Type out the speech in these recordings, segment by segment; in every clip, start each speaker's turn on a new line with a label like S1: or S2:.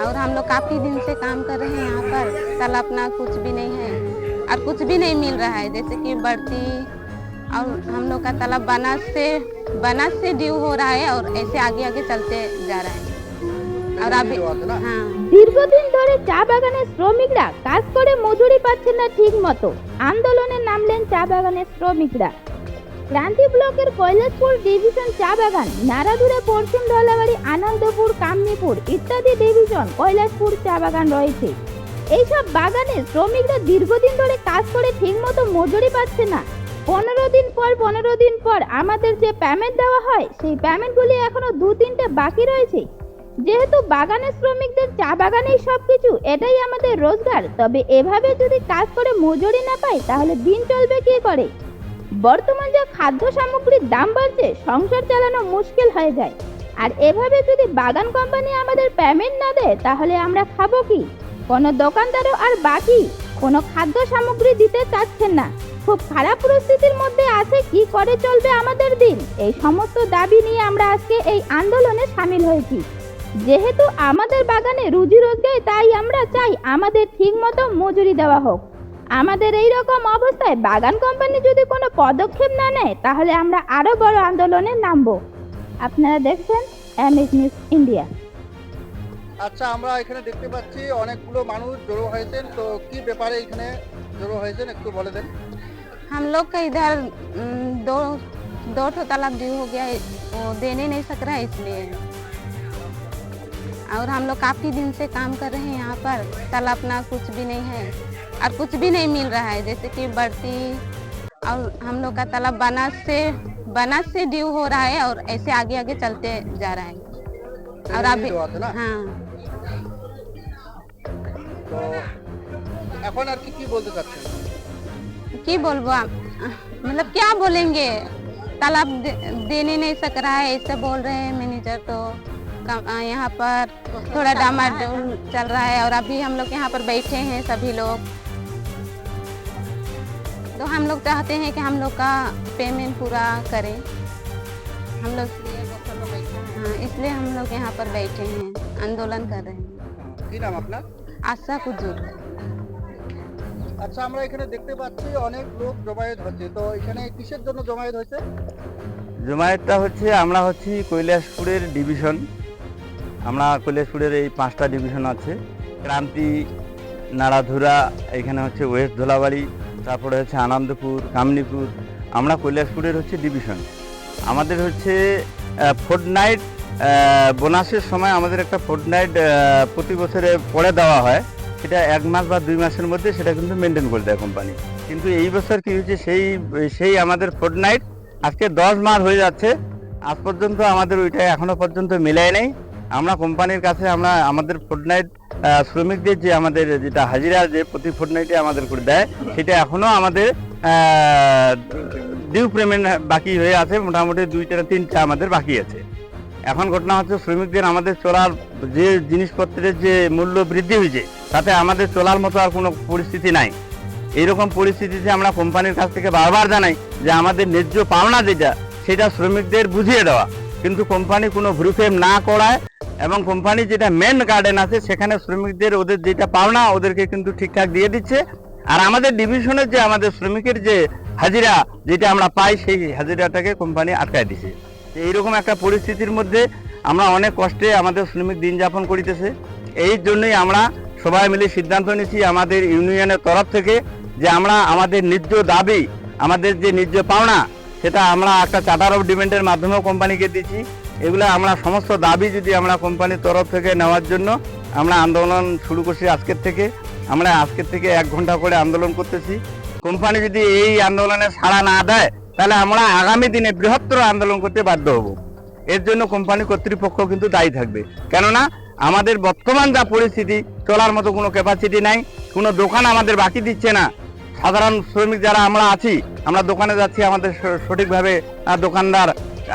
S1: और हम लोग काफी दिन से काम कर रहे हैं यहाँ पर कल अपना कुछ भी नहीं है और कुछ भी नहीं मिल रहा है जैसे कि बढ़ती और हम लोग का तालाब बनास से बनास से ड्यू हो रहा है और ऐसे आगे आगे चलते जा रहा है और अभी हाँ
S2: দীর্ঘদিন ধরে চা বাগানের শ্রমিকরা কাজ করে মজুরি পাচ্ছেন না ঠিক মতো আন্দোলনে নামলেন চা বাগানের শ্রমিকরা ক্রান্তি ব্লকের কৈলাসপুর ডিভিশন চা বাগান নারাদুরে পশ্চিম ধলাবাড়ি, আনন্দপুর, কামনিপুর ইত্যাদি ডিভিশন কৈলাসপুর চা বাগান রয়েছে। এইসব বাগানে শ্রমিকরা দীর্ঘদিন ধরে কাজ করে ঠিকমতো মজুরি পাচ্ছে না। পনেরো দিন পর পনেরো দিন পর আমাদের যে পেমেন্ট দেওয়া হয়, সেই পেমেন্টগুলি এখনও দু তিনটে বাকি রয়েছে। যেহেতু বাগানের শ্রমিকদের চা বাগানেই সব কিছু এটাই আমাদের রোজগার, তবে এভাবে যদি কাজ করে মজুরি না পাই তাহলে দিন চলবে কি করে? বর্তমান যা খাদ্য সামগ্রীর দাম বাড়ছে, সংসার চালানো মুশকিল হয়ে যায়। আর এভাবে যদি বাগান কোম্পানি আমাদের পেমেন্ট না দেয়, তাহলে আমরা খাব কি? কোনো দোকানদারও আর বাকি। কোনো খাদ্য সামগ্রী দিতে চাচ্ছেন না। খুব খারাপ পরিস্থিতির মধ্যে আছে, কি করে চলবে আমাদের দিন? এই সমস্ত দাবি নিয়ে আমরা আজকে এই আন্দোলনে সামিল হয়েছি। যেহেতু আমাদের বাগানে রুজি রোজগার তাই আমরা চাই আমাদের ঠিকমতো মজুরি দেওয়া হোক। আমাদের এই রকম অবস্থায় বাগান কোম্পানি যদি কোনো পদক্ষেপ না নেয় তাহলে আমরা আরো বড় আন্দোলনে নামবো আপনারা দেখছেন এমএস নিউজ ইন্ডিয়া
S3: আচ্ছা আমরা এখানে দেখতে পাচ্ছি অনেকগুলো মানুষ জড়ো হয়েছেন তো কি ব্যাপারে এখানে জড়ো হয়েছেন একটু বলে দেন
S1: हम लोग का इधर उम, दो दो ठो तालाब ड्यू हो गया है वो देने नहीं सक रहा है इसलिए और हम लोग काफी दिन से काम कर रहे हैं यहाँ पर कल अपना कुछ भी नहीं है और कुछ भी नहीं मिल रहा है जैसे कि बढ़ती और हम लोग का तालाब बनास से बनास से ड्यू हो रहा है और ऐसे आगे आगे चलते जा रहा है और अभी
S3: দেওয়া আছে না
S1: हाँ
S3: তো এখন আর কি কি বলতে চাচ্ছেন
S1: की बोलबो आप मतलब क्या बोलेंगे तालाब दे, देने नहीं सक रहा है ऐसे बोल रहे हैं मैनेजर तो कम- आ, यहाँ पर थोड़ा डामाडोल चल रहा है और अभी हम लोग यहाँ पर बैठे हैं सभी लोग तो हम लोग चाहते हैं कि हम लोग का पेमेंट पूरा करें हम लोग हाँ इसलिए हम लोग यहाँ पर बैठे हैं आंदोलन कर रहे हैं
S3: কি নাম আপনার
S1: आशा कुजूर
S3: আচ্ছা আমরা এখানে দেখতে পাচ্ছি অনেক লোক জমায়েত হচ্ছে তো এখানে কিসের জন্য জমায়েত হয়েছে
S4: জমায়েতটা হচ্ছে আমরা হচ্ছি কৈলাসপুরের ডিভিশন আমরা কৈলাসপুরের এই পাঁচটা ডিভিশন আছে। ক্রান্তি, নাড়াধুরা, এখানে হচ্ছে ওয়েস্ট ধোলাবাড়ি, তারপরে হচ্ছে আনন্দপুর, কামনিপুর। আমরা কৈলাসপুরের হচ্ছে ডিভিশন আমাদের হচ্ছে ফোর্ট নাইট বোনাসের সময় আমাদের একটা ফোর্ট নাইট প্রতি বছরে পরে দেওয়া হয়। সেটা এক মাস বা দুই মাসের মধ্যে সেটা কিন্তু মেনটেন করে দেয় কোম্পানি কিন্তু এই বছর কি হয়েছে, সেই সেই আমাদের ফোর্ট নাইট আজকে দশ মাস হয়ে যাচ্ছে। আজ পর্যন্ত আমাদের ওইটা এখনও পর্যন্ত মিলায় নেই। আমরা কোম্পানির কাছে আমরা আমাদের ফোর্টনাইট শ্রমিকদের যে আমাদের যেটা হাজিরা যে প্রতি ফোর্টনাইটে আমাদের করে দেয়, সেটা এখনও আমাদের ডিউ পেমেন্ট বাকি হয়ে আছে। মোটামুটি দুইটা তিনটা আমাদের বাকি আছে। এখন ঘটনা হচ্ছে শ্রমিকদের আমাদের চলার যে জিনিসপত্রের যে মূল্য বৃদ্ধি হয়েছে, তাতে আমাদের চলার মতো আর কোনো পরিস্থিতি নাই। এইরকম পরিস্থিতিতে আমরা কোম্পানির কাছ থেকে বারবার জানাই যে আমাদের ন্যায্য পাওনা যেটা, সেটা শ্রমিকদের বুঝিয়ে দেওয়া। কিন্তু কোম্পানি কোনো ভ্রুফেম না করায় এবং কোম্পানি যেটা মেন গার্ডেন আছে, সেখানে শ্রমিকদের ওদের যেটা পাওনা, ওদেরকে কিন্তু ঠিকঠাক দিয়ে দিচ্ছে। আর আমাদের ডিভিশনের যে আমাদের শ্রমিকের যে হাজিরা, যেটা আমরা পাই, সেই হাজিরাটাকে কোম্পানি আটকায় দিছে। এইরকম একটা পরিস্থিতির মধ্যে আমরা অনেক কষ্টে আমাদের শ্রমিক দিন যাপন করিতেছে। এই জন্যই আমরা সবাই মিলে সিদ্ধান্ত নিয়েছি আমাদের ইউনিয়নের তরফ থেকে যে আমরা আমাদের ন্যায্য দাবি, আমাদের যে ন্যায্য পাওনা, সেটা আমরা একটা চার্টার অফ ডিমেন্টের মাধ্যমেও কোম্পানিকে দিচ্ছি। এগুলো আমরা সমস্ত দাবি যদি আমরা কোম্পানির তরফ থেকে নেওয়ার জন্য আমরা আন্দোলন শুরু করছি আজকের থেকে, আমরা আজকের থেকে এক ঘণ্টা করে আন্দোলন করতেছি। কোম্পানি যদি এই আন্দোলনে সাড়া না দেয়, তাহলে আমরা আগামী দিনে বৃহত্তর আন্দোলন করতে বাধ্য হব। এর জন্য কোম্পানি কর্তৃপক্ষ কিন্তু দায়ী থাকবে। কেননা, আমাদের বর্তমান যা পরিস্থিতি, চলার মতো কোনো ক্যাপাসিটি নাই, কোনো দোকান আমাদের বাকি দিচ্ছে না। সাধারণ শ্রমিক যারা আমরা আছি, আমরা দোকানে যাচ্ছি, আমাদের সঠিকভাবে দোকানদার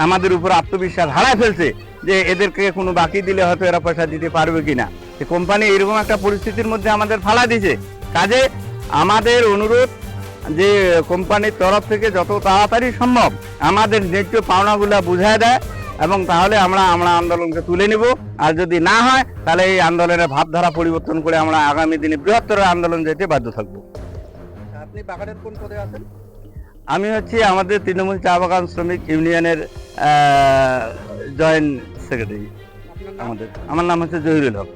S4: আমাদের উপর আত্মবিশ্বাস হারায় ফেলছে যে এদেরকে কোনো বাকি দিলে হয়তো এরা পয়সা দিতে পারবে কিনা। কোম্পানি এরকম একটা পরিস্থিতির মধ্যে আমাদের ফালা দিছে কাজে আমাদের অনুরোধ যে কোম্পানির তরফ থেকে যত তাড়াতাড়ি সম্ভব আমাদের ন্যায্য পাওনাগুলা বুঝায় দেয় এবং তাহলে আমরা আমরা আন্দোলনকে তুলে নিব। আর যদি না হয়, তাহলে এই আন্দোলনের ভাবধারা পরিবর্তন করে আমরা আগামী দিনে বৃহত্তর আন্দোলন যেতে বাধ্য থাকব।
S3: আপনি বাগানের কোন পদে আছেন?
S4: আমি হচ্ছি আমাদের তৃণমূল চা বাগান শ্রমিক ইউনিয়নের জয়েন্ট সেক্রেটারি আমাদের। আমার নাম হচ্ছে জহিরুল হক।